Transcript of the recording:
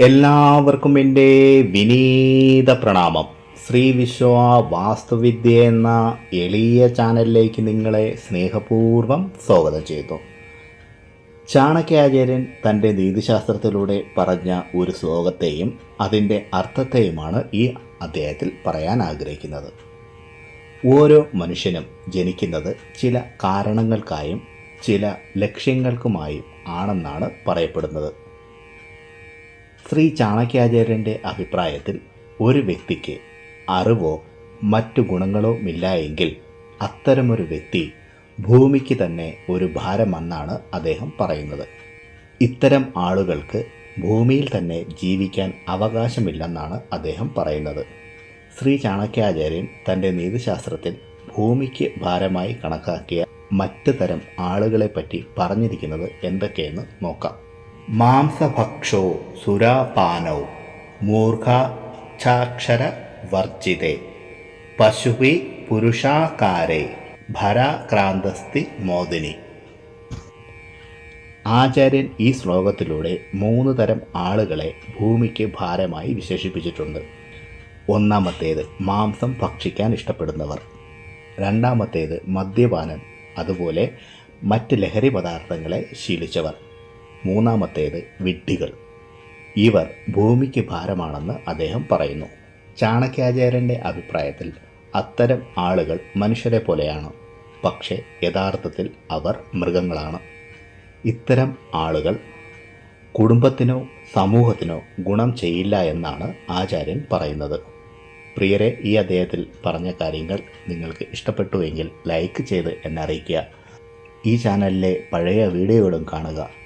എല്ലാവർക്കും എന്റെ വിനീത പ്രണാമം. ശ്രീ വിശ്വ വാസ്തുവിദ്യ എന്ന എളിയ ചാനലിലേക്ക് നിങ്ങളെ സ്നേഹപൂർവം സ്വാഗതം ചെയ്തു ചാണക്യാചാര്യൻ തന്റെ നീതിശാസ്ത്രത്തിലൂടെ പറഞ്ഞ ഒരു ശ്ലോകത്തെയും അതിന്റെ അർത്ഥത്തെയുമാണ് ഈ അദ്ദേഹത്തിൽ പറയാൻ ആഗ്രഹിക്കുന്നത്. ഓരോ മനുഷ്യനും ജനിക്കുന്നത് ചില കാരണങ്ങൾക്കായും ചില ലക്ഷ്യങ്ങൾക്കുമായും ആണെന്നാണ് പറയപ്പെടുന്നത്. ശ്രീ ചാണക്യാചാര്യന്റെ അഭിപ്രായത്തിൽ ഒരു വ്യക്തിക്ക് അറിവോ മറ്റു ഗുണങ്ങളോ ഇല്ല എങ്കിൽ അത്തരമൊരു വ്യക്തി ഭൂമിക്ക് തന്നെ ഒരു ഭാരമെന്നാണ് അദ്ദേഹം പറയുന്നത്. ഇത്തരം ആളുകൾക്ക് ഭൂമിയിൽ തന്നെ ജീവിക്കാൻ അവകാശമില്ലെന്നാണ് അദ്ദേഹം പറയുന്നത്. ശ്രീ ചാണക്യാചാര്യൻ തന്റെ നീതിശാസ്ത്രത്തിൽ ഭൂമിക്ക് ഭാരമായി കണക്കാക്കിയ മറ്റ് തരം ആളുകളെപ്പറ്റി പറഞ്ഞിരിക്കുന്നത് എന്തൊക്കെയെന്ന് നോക്കാം. മാംസഭക്ഷോ സുരാപാനൗ മൂർഖാക്ഷാക്ഷര വർജിതേ പശുവി പുരുഷാകാരേ ഭരാക്രാന്തസ്തി മോദിനി. ആചാര്യൻ ഈ ശ്ലോകത്തിലൂടെ മൂന്ന് തരം ആളുകളെ ഭൂമിക്ക് ഭാരമായി വിശേഷിപ്പിച്ചിട്ടുണ്ട്. ഒന്നാമത്തേത് മാംസം ഭക്ഷിക്കാൻ ഇഷ്ടപ്പെടുന്നവർ. രണ്ടാമത്തേത് മദ്യപാനം അതുപോലെ മറ്റ് ലഹരി പദാർത്ഥങ്ങളെ ശീലിച്ചവർ. മൂന്നാമത്തേത് വിഡ്ഢികൾ. ഇവർ ഭൂമിക്ക് ഭാരമാണെന്ന് അദ്ദേഹം പറയുന്നു. ചാണക്യാചാര്യന്റെ അഭിപ്രായത്തിൽ അത്തരം ആളുകൾ മനുഷ്യരെ പോലെയാണ്. പക്ഷേ യഥാർത്ഥത്തിൽ അവർ മൃഗങ്ങളാണ്. ഇത്തരം ആളുകൾ കുടുംബത്തിനോ സമൂഹത്തിനോ ഗുണം ചെയ്യില്ല എന്നാണ് ആചാര്യൻ പറയുന്നത്. പ്രിയരെ ഈ അദ്ദേഹത്തിൽ പറഞ്ഞ കാര്യങ്ങൾ നിങ്ങൾക്ക് ഇഷ്ടപ്പെട്ടുവെങ്കിൽ ലൈക്ക് ചെയ്ത് എന്നെ അറിയിക്കുക. ഈ ചാനലിലെ പഴയ വീഡിയോകളും കാണുക.